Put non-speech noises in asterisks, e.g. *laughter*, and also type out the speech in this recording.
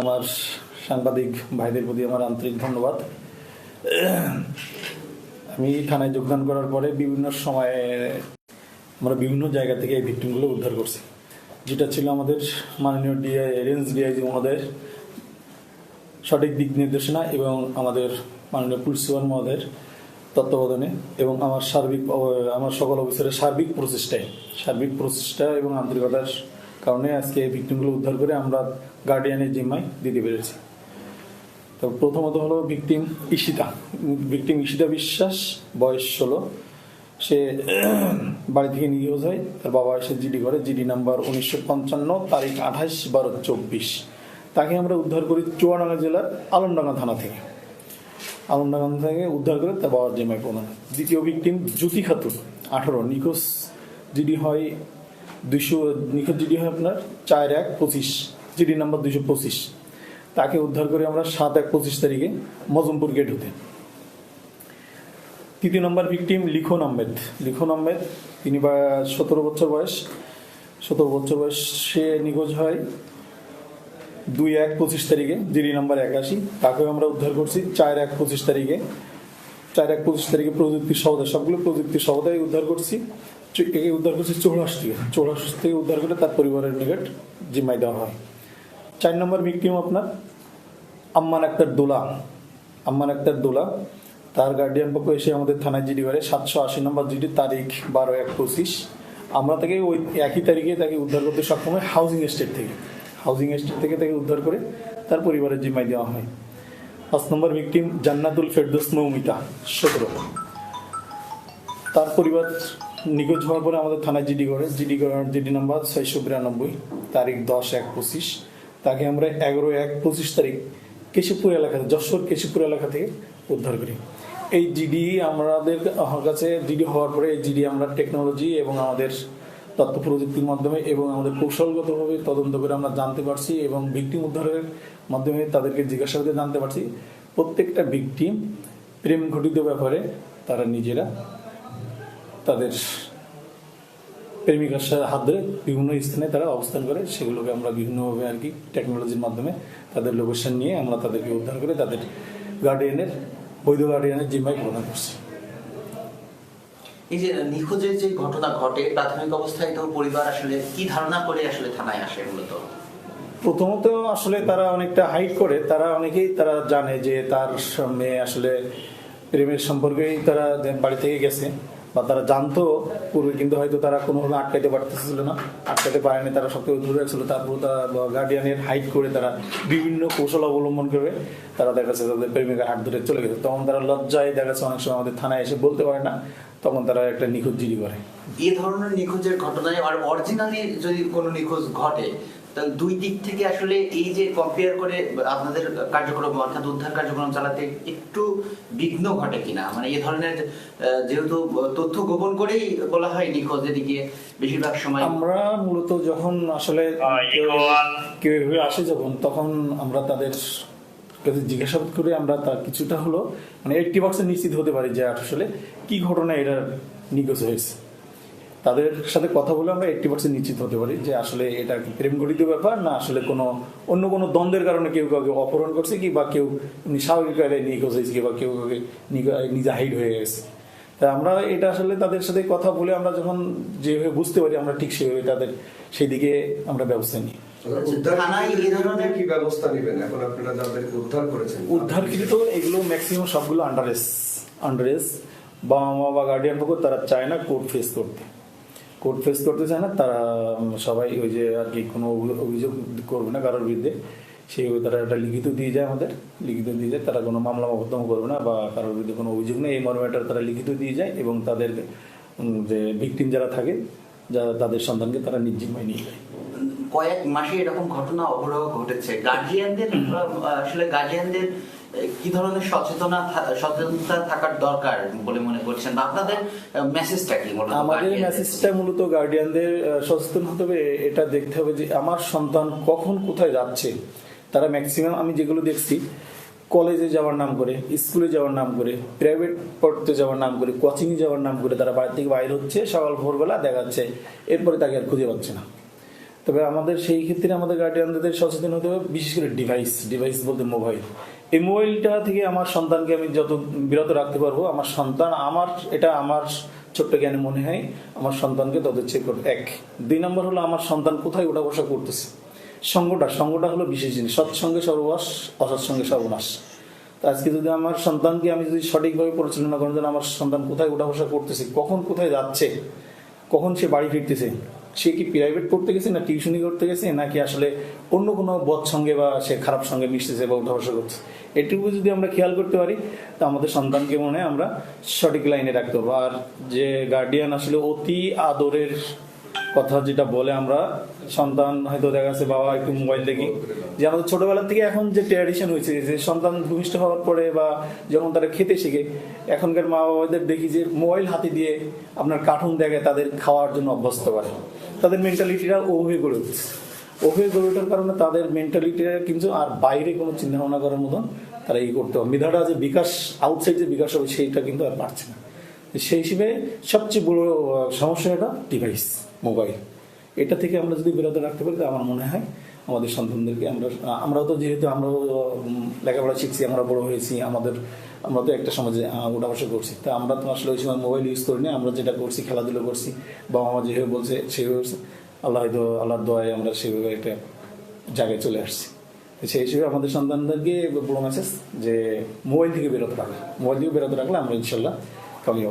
আমার সাংবাদিক ভাইদের প্রতি আমার আন্তরিক ধন্যবাদ। আমি থানায় যোগদান করার পরে বিভিন্ন সময়ে আমরা বিভিন্ন জায়গা থেকে এই ভিক্টিমগুলো উদ্ধার করছি। যেটা ছিল আমাদের মাননীয় ডিআই রেঞ্জ ডিআইজি মহোদয়ের সঠিক দিক নির্দেশনা এবং আমাদের মাননীয় পুলিশ সুপার মহোদয়ের তত্ত্বাবধানে এবং আমার সার্বিক, আমার সকল অফিসারের সার্বিক প্রচেষ্টায়, সার্বিক প্রচেষ্টা এবং আন্তরিকতার কারণে আজকে এই ভিক্টিমগুলো উদ্ধার করে আমরা গার্ডিয়ানের জিম্মায় দিতে পেরেছি। তো প্রথমত হলো ভিকটিম ঈশিতা। ভিকটিম ঈশিতা বিশ্বাস, বয়স ষোলো। সে *clears throat* বাড়ি থেকে নিখোঁজ হয়, তার বাবা এসে জিডি করে। জিডি নাম্বার উনিশশো পঞ্চান্ন, তারিখ আঠাশ বারো চব্বিশ। তাকে আমরা উদ্ধার করি চুয়াডাঙ্গা জেলার আলমডাঙ্গা থানা থেকে। আলমডাঙ্গা থেকে উদ্ধার করে তার বাবার জেমায় প্রদান দ্বিতীয় ভিকটিম জ্যোতি খাতুন, আঠারো, নিখোঁজ। জিডি হয় দুইশো, নিখোঁজ জিডি হয় আপনার চার এক পঁচিশ, জিডি নাম্বার দুইশো পঁচিশ। তাকে উদ্ধার করে আমরা সাত এক পঁচিশ তারিখে মজমপুর গেট হতে। তৃতীয় নম্বর ভিকটিম লিখন আহমেদ। লিখন আহমেদ, তিনি বা সতেরো বছর বয়স। সতেরো বছর বয়স, সে নিখোঁজ হয় দুই এক পঁচিশ তারিখে, জিডি নাম্বার একাশি। তাকেও আমরা উদ্ধার করছি চার এক পঁচিশ তারিখে। চার এক পঁচিশ তারিখে প্রযুক্তি সহদায় সবগুলো প্রযুক্তি সহদায় উদ্ধার করছি। একে উদ্ধার করছি চৌরাশ চৌরাশ থেকে উদ্ধার করে তার পরিবারের নিকট জিম্মায় দেওয়া হয়। চার নম্বর ভিকটিম আপনার আম্মান আক্তার দোলা। আম্মান আক্তার দোলা, তার গার্ডিয়ান পক্ষ এসে আমাদের থানায় জিডি করে সাতশো আশি নম্বর জিডি তারিখ বারো এক পঁচিশ। আমরা তাকে ওই একই তারিখে তাকে উদ্ধার করতে সক্ষম হয় হাউজিং এস্টেট থেকে। হাউজিং এস্টেট থেকে তাকে উদ্ধার করে তার পরিবারের জিম্মায় দেওয়া হয়। পাঁচ নম্বর ভিকটিম জান্নাতুল ফেরদোস মৌমিতা, সতেরো। তার পরিবার নিখোঁজ হওয়ার পরে আমাদের থানায় জিডি করে, জিডি করার জিডি নাম্বার ছয়শো বিরানব্বই, তারিখ দশ এক পঁচিশ। তাকে আমরা এগারো এক পঁচিশ তারিখ কেশবপুর এলাকা যশোর কেশবপুর এলাকা থেকে উদ্ধার করি। এই জিডি আমাদের কাছে জিডি হওয়ার পরে এই জিডি আমরা টেকনোলজি এবং আমাদের তথ্য প্রযুক্তির মাধ্যমে এবং আমাদের কৌশলগতভাবে তদন্ত করে আমরা জানতে পারছি এবং ভিকটিম উদ্ধারের মাধ্যমে তাদেরকে জিজ্ঞাসাবাদে জানতে পারছি। প্রত্যেকটা ভিকটিম প্রেম ঘটিত ব্যাপারে তারা নিজেরা তাদের প্রেমিকার সাথে হাত ধরে বিভিন্ন স্থানে তারা অবস্থান করে সেগুলোকে আমরা বিভিন্নভাবে আর কি টেকনোলজির মাধ্যমে তাদের লোকেশন নিয়ে আমরা তাদেরকে উদ্ধার করে তাদের গার্ডিয়ানের বৈধ গার্ডিয়ানের জিম্মায় প্রদান করছি। এই যে নিখোঁজের যে ঘটনা ঘটে প্রাথমিক অবস্থায় তো পরিবার আসলে কি ধারণা করে আসলে থানায় আসে মূলত? প্রথমত আসলে তারা অনেকটা হাইট করে তারা অনেকেই তারা জানে যে তার মেয়ে আসলে প্রেমের সম্পর্কেই তারা বাড়ি থেকে গেছে। বা তারা জানতো পূর্বে, কিন্তু হয়তো তারা কোনোভাবে আটকাইতে পারতেছিল না আটকাতে পারেনি, তারা সবকে দূরে রাখছিল তারপর তারা গার্ডিয়ানের হাইট করে তারা বিভিন্ন কৌশল অবলম্বন করে তারা দেখা যাচ্ছে তাদের প্রেমিকার হাত ধরে চলে গেছে। তখন তারা লজ্জায় দেখা যাচ্ছে অনেক সময় আমাদের থানায় এসে বলতে পারে না, তখন তারা একটা নিখোঁজ জিডি করে। এ ধরনের নিখোঁজের ঘটনায় আর অরিজিনালি যদি কোনো নিখোঁজ ঘটে দুই দিক থেকে আসলে এই যে কম্পেয়ার করে আপনাদের কার্যক্রম অর্থাৎ উদ্ধার কার্যক্রম চালাতে একটু বিঘ্ন ঘটে কিনা? মানে এই ধরনের যেহেতু তথ্য গোপন করেই বলা হয় নিখোঁজ এদিকে বেশিরভাগ সময়। আমরা মূলত যখন আসলে কেউ কেউ আসে যখন তখন আমরা তাদের কাছে জিজ্ঞাসাবাদ করে আমরা তার কিছুটা হলো মানে এইটটি পার্সেন্ট নিশ্চিত হতে পারি যে আসলে কি ঘটনা এটা নিখোঁজ হয়েছে। তাদের সাথে কথা বলে আমরা এইটটি পার্সেন্ট নিশ্চিত হতে পারি যে আসলে এটা কি প্রেম ঘটিত ব্যাপার না আসলে কোনো অন্য কোনো দ্বন্দ্বের কারণে কেউ কাউকে অপহরণ করছে কি বা কেউ এমনি স্বাভাবিকভাবে নিখোঁজ হয়েছে কি বা কেউ কাউকে নিজে হাইড হয়ে গেছে। তা আমরা এটা আসলে তাদের সাথে কথা বলে আমরা যখন যেভাবে বুঝতে পারি আমরা ঠিক সেভাবে তাদের সেই দিকে আমরা ব্যবস্থা নিই। উদ্ধার থানায় এই ধরনের- কি ব্যবস্থা নেবেন? এখন আপনারা যাদেরকে উদ্ধার করেছেন উদ্ধারকৃত এগুলো ম্যাক্সিমাম সবগুলো আন্ডারেস আন্ডারেস বাবা মা বা গার্ডিয়ান তারা চায় না কোর্ট ফেস করতে। কোর্ট ফেস করতে চায় না তারা সবাই ওই যে আর কি কোনো অভিযোগ করবে না কারোর বিরুদ্ধে। সেই তারা একটা লিখিত দিয়ে যায় আমাদের লিখিত দিয়ে যায় তারা কোনো মামলা মোকদ্দমা করবে না বা কারোর বিরুদ্ধে কোনো অভিযোগ নেই। এই মর্মে তারা লিখিত দিয়ে যায় এবং তাদের যে ভিকটিম যারা থাকে যারা তাদের সন্তানকে তারা নির্জিম্মায় নিয়ে যায় কয়েক মাসে এরকম ঘটনা অবরহ ঘটেছে। গার্জিয়ানদের *clears throat* আসলে গার্জিয়ানদের কি ধরনের সচেতনা সচেতনতা থাকার দরকার বলে মনে করছেন? আপনাদের মেসেজটা কি মূলত আমাদের? মেসেজটা মূলত গার্ডিয়ানদের সচেতন হতে হবে এটা দেখতে হবে যে আমার সন্তান কখন কোথায় যাচ্ছে। তারা ম্যাক্সিমাম আমি যেগুলো দেখছি কলেজে যাওয়ার নাম করে স্কুলে যাওয়ার নাম করে প্রাইভেট পড়তে যাওয়ার নাম করে কোচিংয়ে যাওয়ার নাম করে তারা বাড়ি থেকে বাইরে হচ্ছে সকাল ভোরবেলা দেখা যাচ্ছে এরপরে তাকে আর খুঁজে পাচ্ছে না। তবে আমাদের সেই ক্ষেত্রে আমাদের গার্ডিয়ানদের সচেতন হতে হবে, বিশেষ করে ডিভাইস ডিভাইস বলতে মোবাইল এই মোবাইলটা থেকে আমার সন্তানকে আমি যত বিরত রাখতে পারব, আমার সন্তান, আমার, এটা আমার ছোট্ট জ্ঞানে মনে হয়, আমার সন্তানকে তত চেক করবে। এক, দুই নম্বর হলো আমার সন্তান কোথায় ওঠা বসা করতেছে? সঙ্গটা সঙ্গটা হলো বিশেষ জিনিস, সৎসঙ্গে সর্বনাশ, অসৎসঙ্গে সর্বনাশ। তো আজকে যদি আমার সন্তানকে আমি যদি সঠিকভাবে পরিচালনা করেন আমার সন্তান কোথায় ওঠা বসা করতেছে, কখন কোথায় যাচ্ছে, কখন সে বাড়ি ফিরতেছে সে কি প্রাইভেট পড়তে গেছে না টিউশনি করতে গেছে, নাকি আসলে অন্য কোনো বদ সঙ্গে বা সে খারাপ সঙ্গে মিশতেছে বা বসা করছে? এটুকু যদি আমরা খেয়াল করতে পারি, তা আমাদের সন্তানকে মনে আমরা সঠিক লাইনে রাখতে পারব। আর যে গার্ডিয়ান আসলে অতি আদরের কথা যেটা বলে আমরা, সন্তান হয়তো দেখা যাচ্ছে বাবা একটু মোবাইল দেখি। যে আমাদের ছোটবেলা থেকে এখন যে ট্র্যাডিশন হয়েছে, যে সন্তান ভূমিষ্ঠ হওয়ার পরে বা যখন তারা খেতে শিখে, এখনকার মা বাবাদের দেখি যে মোবাইল হাতে দিয়ে আপনার কার্টুন দেখে তাদের খাওয়ার জন্য অভ্যস্ত করে। তাদের মেন্টালিটিটা ওভাবে গড়ে উঠছে। ওভাবে গড়ে ওঠার কারণে তাদের মেন্টালিটিটা কিন্তু আর বাইরে কোনো চিন্তা ভাবনা করার মতন তারা ই করতে হবে মেধাটা যে বিকাশ আউটসাইড যে বিকাশ হবে সেইটা কিন্তু আর পারছে না। সেই হিসেবে সবচেয়ে বড় সমস্যা এটা ডিভাইস মোবাইল এটা থেকে আমরা যদি বিরত রাখতে পারি আমার মনে হয় আমাদের সন্তানদেরকে আমরা আমরাও তো যেহেতু আমরাও লেখাপড়া শিখছি আমরা বড় হয়েছি আমাদের আমরা তো একটা সমাজে আহ, ওঠা বসা করছি। তা আমরা তো আসলে ওই সময় মোবাইল ইউজ করিনি আমরা যেটা করছি খেলাধুলো করছি বাবা মা যেভাবে বলছে সেভাবে। আল্লাহ হয়তো আল্লাহর দোয়ায় আমরা সেভাবে একটা জায়গায় চলে আসছি। সেই হিসেবে আমাদের সন্তানদেরকে বড় মেসেজ যে মোবাইল থেকে বেরোতে রাখবে মোবাইল থেকে বেরোতে রাখলে আমরা ইনশাল্লাহ কামিয়ে